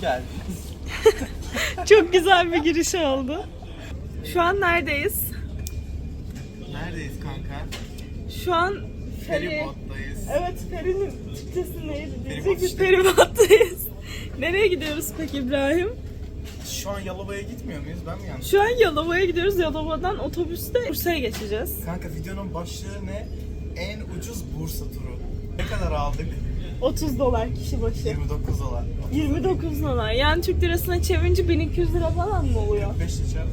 Hoş geldiniz. Çok güzel bir giriş oldu. Şu an neredeyiz? Neredeyiz kanka? Şu an feri. Feribottayız. Evet ferinin Türkçesi neydi Feribot diyecek işte. feribottayız. Nereye gidiyoruz peki İbrahim? Şu an Yalova'ya gitmiyor muyuz? Ben mi yanlış? Şu an Yalova'ya gidiyoruz. Yalova'dan otobüste Bursa'ya geçeceğiz. Kanka videonun başlığı ne? En ucuz Bursa turu. Ne kadar aldık? 30 dolar kişi başı. 29 dolar. 29 dolar. Yani Türk lirasına çevirince 1200 lira falan mı oluyor? 5 lira.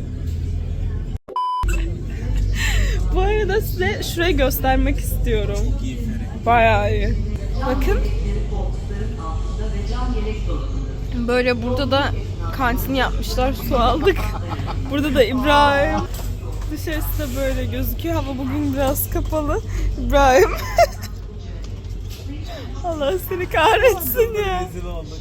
Bu arada size şurayı göstermek istiyorum. İyi feri. Bayağı iyi. Bakın. Böyle burada da kantin yapmışlar. Su aldık. Burada da İbrahim. Dışarısı da böyle gözüküyor. Hava bugün biraz kapalı. İbrahim. Allah seni kahretsin ya. Rezil olduk.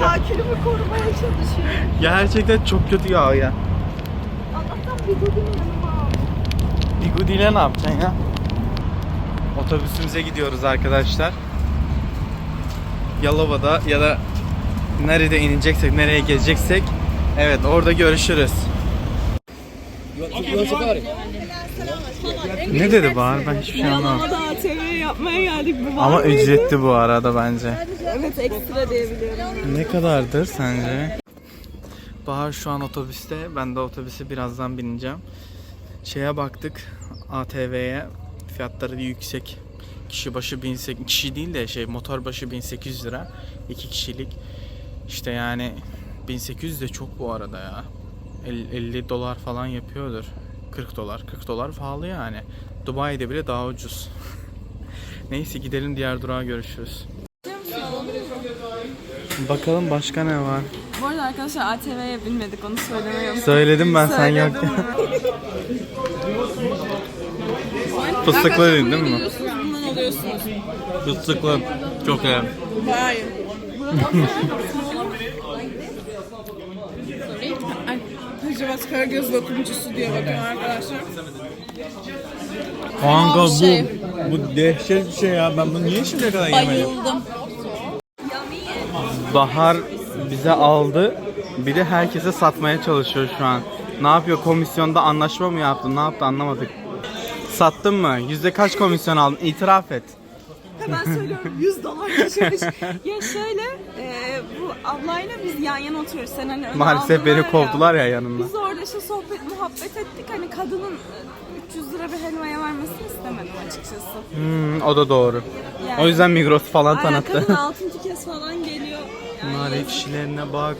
Kakülümü korumaya çalışıyor. Gerçekten çok kötü yağ ya. Allah'tan bir bugün yanıma aldım. Ne yapacaksın ya? Otobüsümüze gidiyoruz arkadaşlar. Yalova'da ya da nerede ineceksek, nereye gezeceksek evet orada görüşürüz. Ne dedi Bahar? Ben hiçbir şey anlamadım. Yalova'da ATV yapmaya geldik. Bu var Ama mıydı? ücretli bu arada bence. Evet ekstra diyebiliyorum. Ne kadardır sence? Bahar şu an otobüste. Ben de otobüse birazdan bineceğim. Şeye baktık. ATV'ye fiyatları yüksek. Kişi başı 1800 kişi değil de şey motor başı 1800 lira. iki kişilik. İşte yani 1800 de çok bu arada ya. El- 50 dolar falan yapıyordur. 40 dolar. 40 dolar pahalı yani. Dubai'de bile daha ucuz. Neyse gidelim diğer durağa görüşürüz. Bakalım başka ne var? Bu arada arkadaşlar ATV'ye binmedik onu söylemeyi unuttum. Söyledim ben sen Söyledim yokken. Fıstıklı dedin değil mi? Bundan. Fıstıklı. Çok iyi. İyi. Hacivat Karagöz lokumcusu diye bakın arkadaşlar. Kanka bu, Şey. bu dehşet bir şey ya. Ben bunu niye şimdiye kadar yemedim? Bayıldım. Bahar bize aldı. Bir de herkese satmaya çalışıyor şu an. Ne yapıyor? Komisyonda anlaşma mı yaptı? Ne yaptı anlamadık. Sattın mı? Yüzde kaç komisyon aldın? İtiraf et. Hemen söylüyorum 100 dolar düşürmüş. ya şöyle e, bu ablayla biz yan yana oturuyoruz. Sen hani öne Maalesef beni kovdular ya yanımda. Biz orada işte sohbet muhabbet ettik. Hani kadının e, 300 lira bir helvaya vermesini istemedim açıkçası. Hmm, o da doğru. Yani- O yüzden Migros falan Aynen tanıttı. kadın altıncı kez falan geliyor. Yani Bunlar kişilerine bak.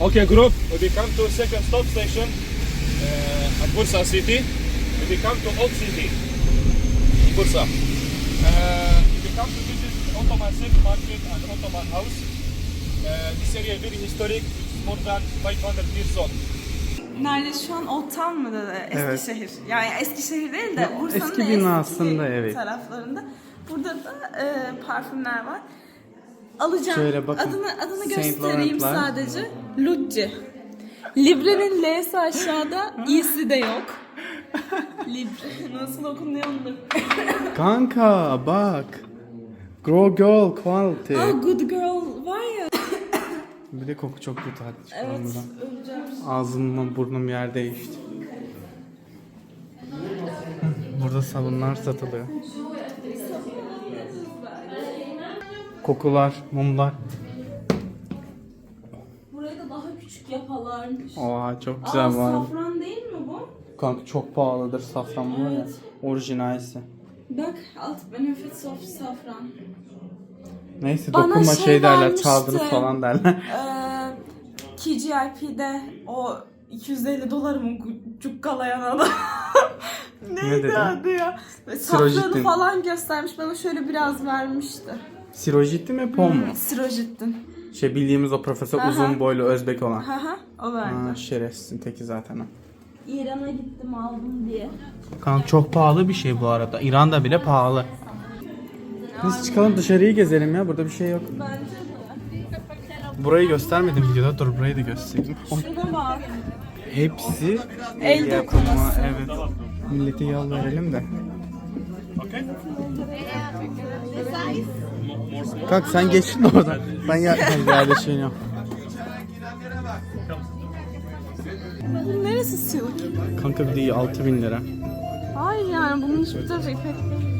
Okay, group, we come to second stop station uh, at Bursa city. We come to Old City Bursa. Uh, we come to visit Ottoman Silk Market and Ottoman House. Uh, this area is very historic, it's more than 500 years old. Nerede şu an Old Town mı dedi? Evet. Eskişehir. Yani Eskişehir değil de Ya, Bursa'nın eski eski binasında, evet. taraflarında. Burada da e, parfümler var. Alacağım. Şöyle bakın. Adını adını Saint göstereyim Laurent'lar. sadece. Lucci. Libre'nin L'si aşağıda, i'si de yok. Libre. Nasıl okunuyor onu da. Kanka bak. Grow Girl Quality. Aa, Good Girl var ya. Bir de koku çok kötü hadi çıkalım Evet, buradan. öleceğim. Ağzımla burnum yer değişti. Burada sabunlar satılıyor. Kokular, mumlar. Burayı da daha küçük yapalarmış. Oha çok Aa, güzel bu arada. safran değil? Kanka çok pahalıdır safran bu ya. Orijinalisi. Bak, alt benefits of safran. Neyse Bana dokunma şey şey, derler vermişti. çaldınız falan derler. Ee, KGIP'de o 250 dolarımı cukkalayan adam. Neydi dedi? adı ya? Safranı Sirojittin. falan göstermiş bana şöyle biraz vermişti. Sirojitli mi pom mu? Hmm, Sirojittin. Şey bildiğimiz o profesör Aha. uzun boylu Özbek olan. Haha o verdi. Ha, şerefsizin teki zaten o. İran'a gittim aldım diye. Kanka çok pahalı bir şey bu arada. İran'da bile pahalı. Biz çıkalım dışarıyı gezelim ya. Burada bir şey yok. Burayı göstermedim videoda. Dur burayı da göstereyim. Şurada var. Hepsi El yapımı. Evet. Millete yol verelim de. Sen geçtin oradan. Ben ya yerleşiyorum. Neresi silk? Kanka bir de 6000 lira. Hayır yani bunun hiçbir tarafı ipek değil.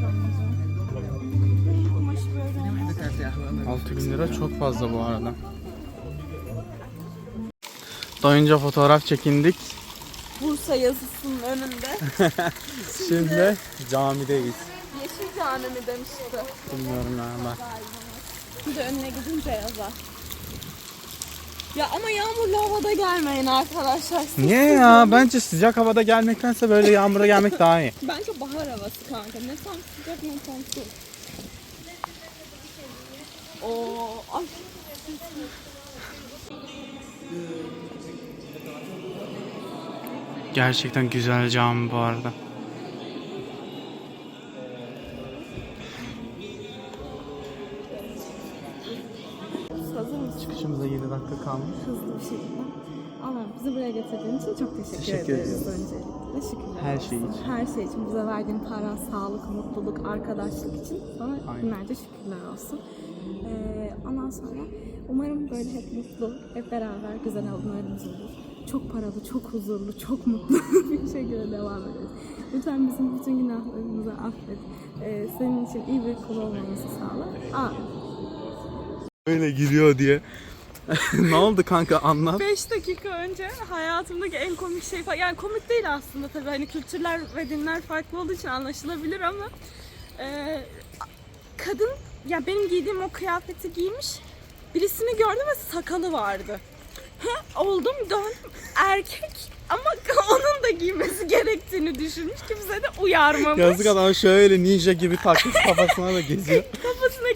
Kumaşı böyle. 6000 lira çok fazla bu arada. Doyunca fotoğraf çekindik. Bursa yazısının önünde. Şimdi camideyiz. Yeşil tane mi demişti. Bilmiyorum bak. Şimdi önüne gidince yazar. Ya ama yağmurlu havada gelmeyin arkadaşlar. Siz Niye ya? Bence sıcak havada gelmektense böyle yağmura gelmek daha iyi. Bence bahar havası kanka. Ne tam sıcak ne tam soğuk. Oo, ay. Gerçekten güzel cami bu arada. Hızlı bir şekilde. Ama bizi buraya getirdiğin için çok teşekkür, Teşekkür ederiz ediyoruz. öncelikle. Şükürler Her olsun. şey için. Her şey için. Bize verdiğin para, sağlık, mutluluk, arkadaşlık için sana Aynen. binlerce şükürler olsun. Ee, ondan sonra umarım böyle hep mutlu, hep beraber güzel anılarımız olur. Çok paralı, çok huzurlu, çok mutlu bir şekilde devam ederiz. Lütfen bizim bütün günahlarımızı affet. Ee, senin için iyi bir kul olmamızı sağla. Amin. Böyle giriyor diye. ne oldu kanka anlat. 5 dakika önce hayatımdaki en komik şey falan yani komik değil aslında tabii hani kültürler ve dinler farklı olduğu için anlaşılabilir ama e, kadın ya benim giydiğim o kıyafeti giymiş birisini gördüm ve sakalı vardı. Oldum döndüm erkek ama onun da giymesi gerektiğini düşünmüş kimse de uyarmamış. Yazık adam şöyle ninja gibi takmış kafasına da geziyor.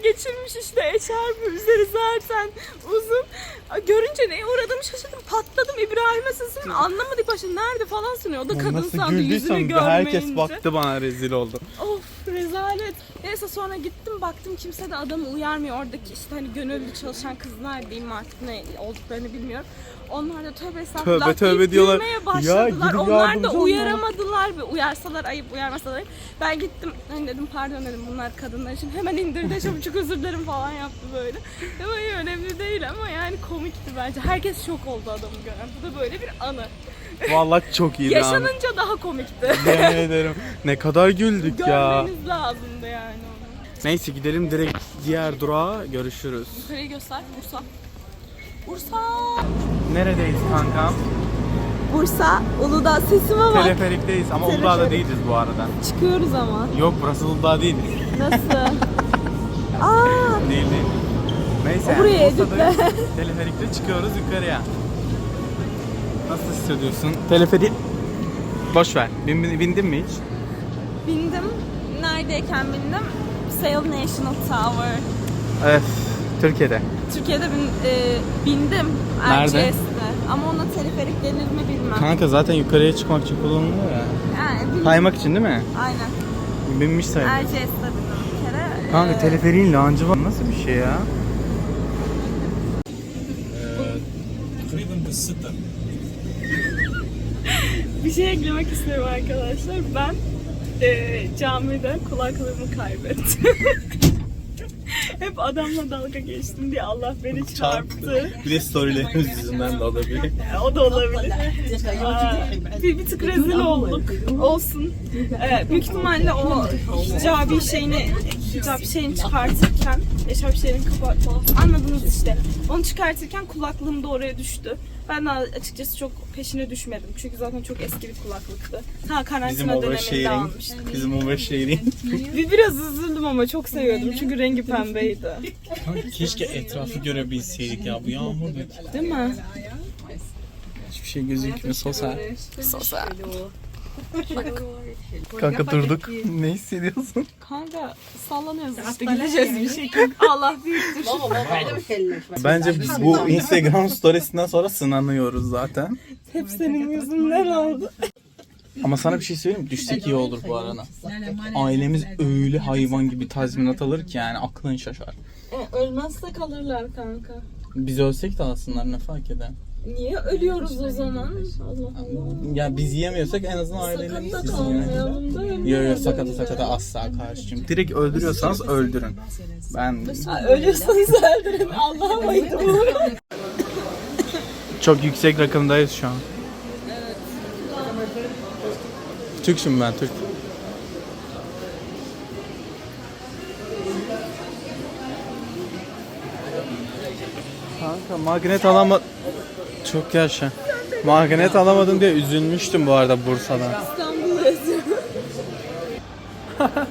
Geçirmiş işte eşarpı üzeri zaten uzun. Görünce neye uğradığımı şaşırdım. Patladım İbrahim'e sesim anlamadık başta nerede falan sanıyor. O da kadın sandı yüzünü görmeyince. herkes baktı bana rezil oldu. Of rezalet. Neyse sonra gittim baktım kimse de adamı uyarmıyor. Oradaki işte hani gönüllü çalışan kızlar diyeyim artık ne olduklarını bilmiyorum. Onlar da tövbe estağfurullah Tövbe tövbe diyorlar. Ya başladılar. gidip Onlar da uyaramadılar. ve Uyarsalar ayıp uyarmasalar ayıp. Ben gittim hani dedim pardon dedim bunlar kadınlar için. Hemen indirdi çabucak özür dilerim falan yaptı böyle. Ama önemli değil ama yani komikti bence. Herkes şok oldu adamı gören. Bu da böyle bir anı. Vallahi çok iyiydi abi. Yaşanınca daha komikti. Yemin ederim. Ne kadar güldük ya. Görmeniz lazımdı yani onu. Neyse gidelim direkt diğer durağa görüşürüz. Yukarıyı göster. Bursa. Bursa. Neredeyiz kankam? Bursa. Uludağ. Sesime bak. Teleferikteyiz ama Teleferik. Uludağ'da değiliz bu arada. Çıkıyoruz ama. Yok burası Uludağ değil. Nasıl? Aa, değil değil. Neyse. Buraya Bursa'dayız. Teleferikte çıkıyoruz yukarıya. Nasıl hissediyorsun? Teleferik... Boş ver. Bin, bindin mi hiç? bindim. Neredeyken bindim? Sail National Tower. Evet. Türkiye'de. Türkiye'de bin, e, bindim. Nerede? RGS'de. Ama ona teleferik denir mi bilmem. Kanka zaten yukarıya çıkmak için kullanılıyor ya. yani, bindim. Kaymak için değil mi? Aynen. Binmiş sayılır. RGS'de bindim bir kere. Kanka Ee, teleferiğin lancı var. Nasıl bir şey ya? Eklemek istiyorum arkadaşlar. Ben e, camide kulaklığımı kaybettim. Hep adamla dalga geçtim diye Allah beni çarptı. Bir de storylerimiz yüzünden de olabilir. E, O da olabilir. Aa, bir, bir tık rezil olduk. Olsun. Ee, büyük ihtimalle o hicabi şeyini hicab şeyini çıkartırken eşarp şeyini kapat anladınız işte. Onu çıkartırken kulaklığım da oraya düştü. Ben de açıkçası çok peşine düşmedim. Çünkü zaten çok eski bir kulaklıktı. Ta Bizim karantina döneminde oversharing. almıştım. Bizim oversharing. Bir, biraz üzüldüm ama çok seviyordum. Çünkü rengi pembeydi. Keşke etrafı görebilseydik ya bu yağmur ne? Değil mi? Hiçbir şey gözükmüyor sosyal. Sosyal. Kanka durduk. Ne hissediyorsun? Kanka sallanıyoruz işte gideceğiz bir şekilde. Allah büyüktür. Bence bu Instagram storiesinden sonra sınanıyoruz zaten. Hep senin yüzünden oldu. Ama sana bir şey söyleyeyim mi? Düşsek iyi olur bu arada. Ailemiz öyle hayvan gibi tazminat alır ki yani aklın şaşar. E, ölmezse kalırlar kanka. Biz ölsek de alsınlar ne fark eder? Niye ölüyoruz o zaman? Allah Allah. Ya biz yiyemiyorsak en azından ailelerimiz yesin yani. kalmayalım da Yo yo sakata sakata asla karşıyım. Direkt öldürüyorsanız öldürün. Ben Ha, ölüyorsanız öldürün. Allah'a olun. çok yüksek rakımdayız şu an. Türk'üm ben Türk. Kanka magnet alama... Çok yaşa. Magnet alamadın diye üzülmüştüm bu arada Bursa'da. İstanbul yazıyor.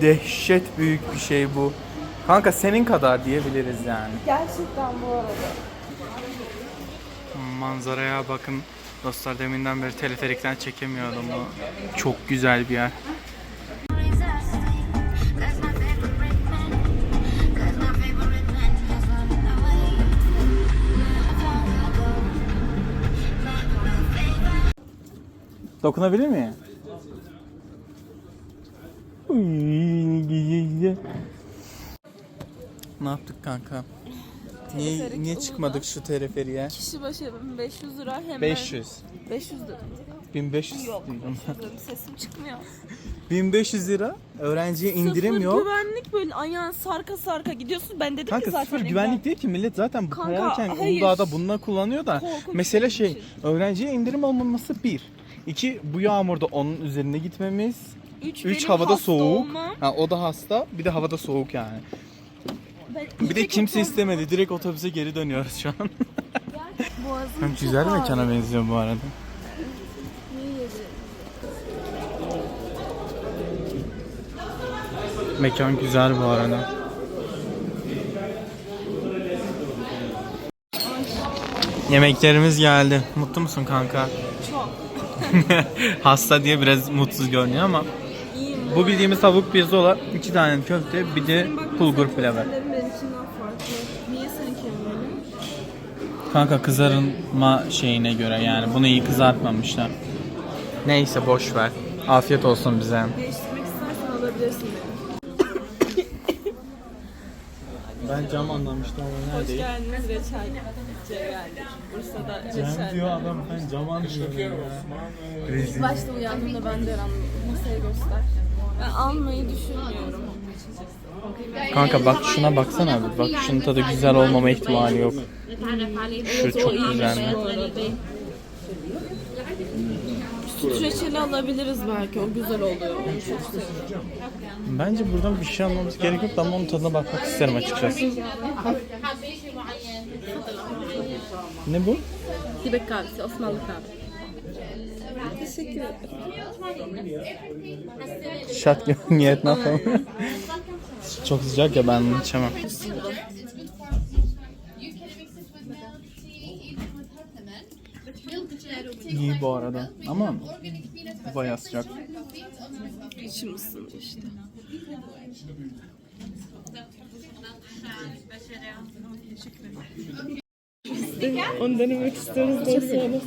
Dehşet büyük bir şey bu. Kanka senin kadar diyebiliriz yani. Gerçekten bu arada. Manzaraya bakın. Dostlar deminden beri teleferikten çekemiyordum bu. Çok güzel bir yer. Dokunabilir miyim? Ne yaptık kanka? Niye, niye çıkmadık şu teleferiye? Kişi başı 500 lira hemen. 500. 500 lira. 1500 Yok. diyorum. Sesim çıkmıyor. 1500 lira. Öğrenciye indirim sıfır yok. güvenlik böyle ayağın sarka sarka gidiyorsun. Ben dedim ki Kanka zaten sıfır ne güvenlik değil ki millet zaten bu Kanka, kayarken hayır. Uludağ'da bununla kullanıyor da Korkunç mesele bir şey şey. öğrenciye indirim olmaması bir. İki bu yağmurda onun üzerine gitmemiz. Üç, Üç benim havada hasta soğuk. olmam. Ha, o da hasta bir de havada soğuk yani. Ben Bir de kimse kötü- istemedi. Direkt otobüse geri dönüyoruz şu an. Boğazım çok güzel ağrıyor. mekana benziyor bu arada. Mekan güzel bu arada. Yemeklerimiz geldi. Mutlu musun kanka? Hasta diye biraz mutsuz görünüyor ama bu bildiğimiz tavuk pirzola, iki tane köfte, bir de bulgur pilavı. Kanka kızarma şeyine göre yani bunu iyi kızartmamışlar. Neyse boş ver. Afiyet olsun bize. Değiştirmek istersen alabilirsin. Ben cam anlamıştım ama Hoş geldiniz reçel. Geldik. Bursa'da reçel. diyor adam ben cam anlıyorum İlk başta uyandığımda ben de aram masaya göster. Ben almayı düşünmüyorum. Kanka bak şuna baksana abi. Bak şunun tadı güzel olmama ihtimali yok. Şu çok güzel. Arada. Süt reçeli alabiliriz belki. O güzel oluyor. Onu çok seviyorum. Bence buradan bir şey almamız gerek yok ama onun tadına bakmak isterim açıkçası. Ne bu? Tibet kahvesi, Osmanlı kahvesi. Teşekkür ederim. Şat niyet ne yapalım? Çok sıcak ya ben içemem. İyi bu arada ama bayağı sıcak. İçim ısındı işte. Onu denemek istiyoruz diye söylesene.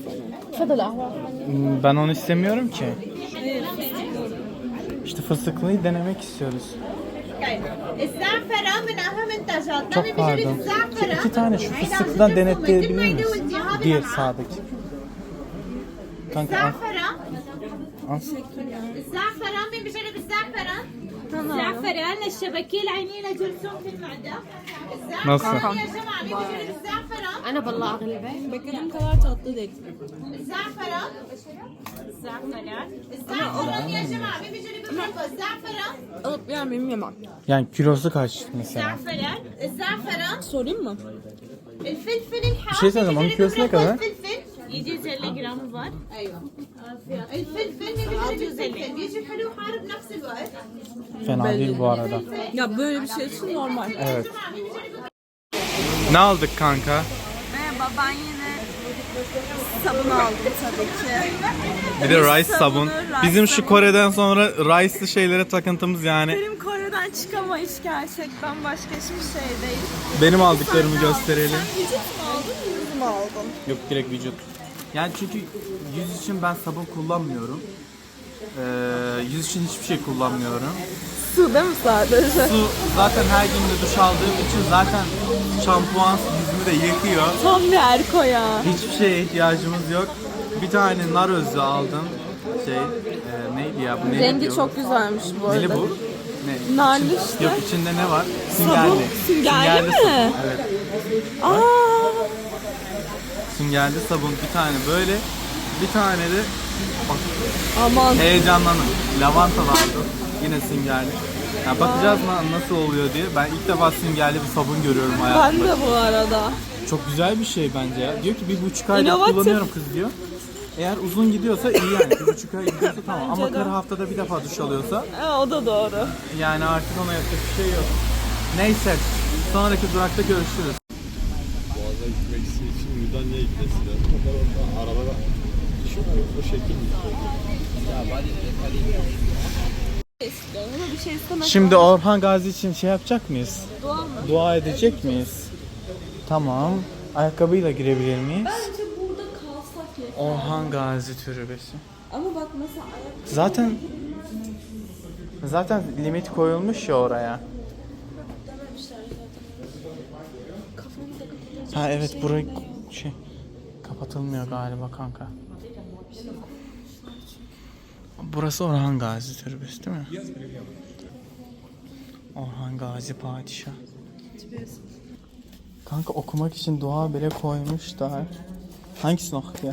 Hmm, Ben onu istemiyorum ki. İşte fıstıklıyı denemek istiyoruz. الزعفران من أهم منتجاتنا Çok من بجرة pardon. Şu الزعفران iki tane şu fıstıklıdan denetleyebilir miyiz? Diğer sağdaki. Kanka al. الزعفران al. الزعفران من بجرة الزعفران الزعفران للشبكية العينية لجرثومة المعدة Nasıl? الزعفران يا جماعة من بجرة الزعفران أنا بالله أغلبه Beklediğim kadar tatlı değil. الزعفران الزعفران الزعفران يا جماعة من بجرة بالمرقة الزعفران Alıp yermeyeyim yemem. Yani kilosu kaç mesela? الزعفران الزعفران Sorayım mı? الفلفل الحار şey söyleyeceğim, onun من kilosu ne بجرة kadar? الفلفل يجي 50 جرام var ايوه الفلفل من بجرة الفلفل بيجي حلو وحار بنفس الوقت Fena değil bu arada. Ya böyle bir şey için normal. Evet. Ne aldık kanka? Ben yine sabun aldım tabii ki. Bir de rice sabun. rice Bizim şu sabun. Kore'den sonra rice'lı şeylere takıntımız yani. Benim Kore'den çıkamayış gerçekten başka hiçbir şey değil. Benim aldıklarımı Sen ne aldın? gösterelim. Sen vücut mu aldın, yüz mü aldın? Yok direkt vücut. Yani çünkü yüz için ben sabun kullanmıyorum. Ee, yüz için hiçbir şey kullanmıyorum. Su değil mi sadece? Su zaten her gün de duş aldığım için zaten şampuan yüzümü de yıkıyor. Tam bir erko ya. Hiçbir şeye ihtiyacımız yok. Bir tane nar özü aldım. Şey, e, neydi ya bu? Neli Rengi diyor? çok güzelmiş bu arada. Neli bu? Ne? Narlı İçin- işte. Yok içinde ne var? Sabun. Süngerli mi? sabun. Evet. Aa, Süngerli sabun bir tane böyle. Bir tane de bak aman. heyecanlanın. Lavantalı aldım. Yine süngerli. Ya bakacağız na- nasıl oluyor diye. Ben ilk defa süngerli bir sabun görüyorum Ben hayatımda. de bu arada. Çok güzel bir şey bence ya. Diyor ki bir buçuk aydır İnovatif. kullanıyorum kız diyor. Eğer uzun gidiyorsa iyi yani. Bir buçuk ay gidiyorsa tamam. Ama Bence de. karı haftada bir defa duş alıyorsa E, o da doğru. yani artık ona yapacak bir şey yok. Neyse. Sonraki durakta görüşürüz. Boğaz'a gitmek için Mudanya'ya gidesi lazım. Onlar orada şu o şekil mi? Ama bir şey istemez. Şimdi Orhan Gazi için şey yapacak mıyız? Dua mı? Dua edecek miyiz? Tamam. Ayakkabıyla girebilir miyiz? Bence burada kalsak ya. Orhan Gazi türbesi. Ama bak mesela ayak Zaten zaten limit koyulmuş ya oraya. dememişler zaten. Kafamı da kapatacak Ha bir evet şey burayı yok. şey kapatılmıyor galiba kanka. Burası Orhan Gazi Türbesi değil mi? Orhan Gazi Padişah. Kanka okumak için dua bile koymuşlar. Hangisini oku ya?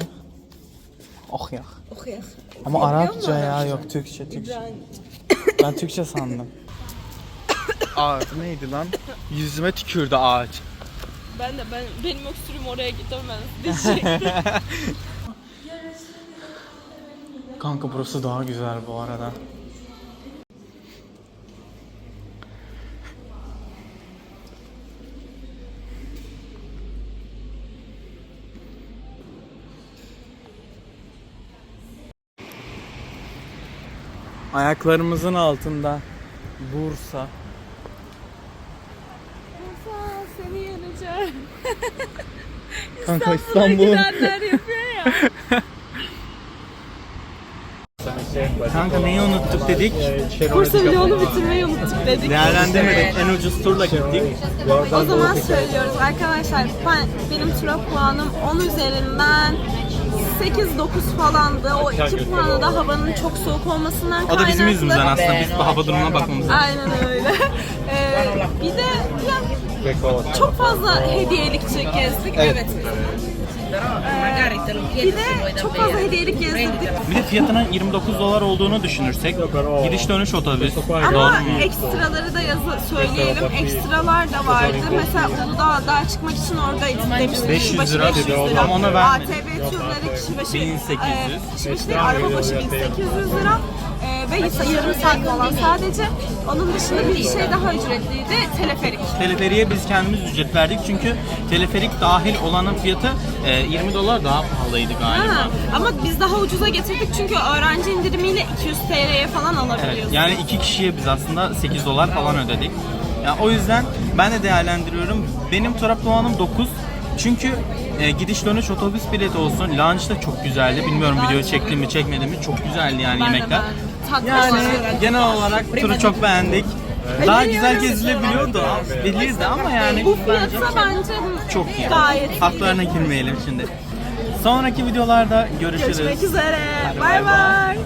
Ok ya. Okuyak. Ama Arapça ya yok Türkçe Türkçe. Ben Türkçe sandım. Ağaç neydi lan? Yüzüme tükürdü ağaç. Ben de ben benim öksürüğüm oraya gidemez diyecektim. Kanka burası daha güzel bu arada. Ayaklarımızın altında Bursa. Musa seni yeneceğim. Kanka İstanbul'a İstanbul. gidenler yapıyor ya. Kanka neyi unuttuk dedik? Bursa vlogunu bitirmeyi unuttuk dedik. Değerlendirmedik. En ucuz turla gittik. O zaman söylüyoruz arkadaşlar ben, benim tura puanım 10 üzerinden 8-9 falandı. O 2 puanı da havanın çok soğuk olmasından O kaynaklı. da bizim yüzümüzden aslında. Biz bu hava durumuna bakmamız lazım. Aynen öyle. Ee, bir de ya, çok fazla hediyelik gezdik. Evet. Ee, bir de çok fazla hediyelik gezdirdik. Bir de fiyatının 29 dolar olduğunu düşünürsek gidiş dönüş otobüs. Doğru Ama mu? ekstraları da yazı söyleyelim. Ekstralar da vardı. Mesela Uludağ'a dağa çıkmak için oradaydı demiştik. 500 Kişi başı lira 500 dedi, lira. ama ona vermedik. ATV turları kişi başı 1800. e, kişi başı değil, araba başı 1800 lira. E, ve yarım saat falan sadece. Onun dışında bir şey daha ücretliydi. Teleferik. Teleferiye biz kendimiz ücret verdik çünkü teleferik dahil olanın fiyatı e, 20 dolar daha pahalıydı galiba. Ha, ama biz daha ucuza getirdik çünkü öğrenci indirimiyle 200 TL'ye falan Evet, alabiliyoruz. yani iki kişiye biz aslında 8 dolar falan ödedik. Yani o yüzden ben de değerlendiriyorum. Benim taraf puanım 9. Çünkü e, gidiş dönüş otobüs bileti olsun. Lunch da çok güzeldi. Bilmiyorum video çektim mi çekmedim mi. Çok güzeldi yani Ben yemekler. Yani genel olarak turu çok beğendik. Daha güzel yani- gezilebiliyordu. Bilirdi ama yani Bu fiyatsa bence çok iyi. gayet iyi. Haklarına girmeyelim şimdi. Sonraki videolarda görüşürüz. Görüşmek üzere. Bay bay.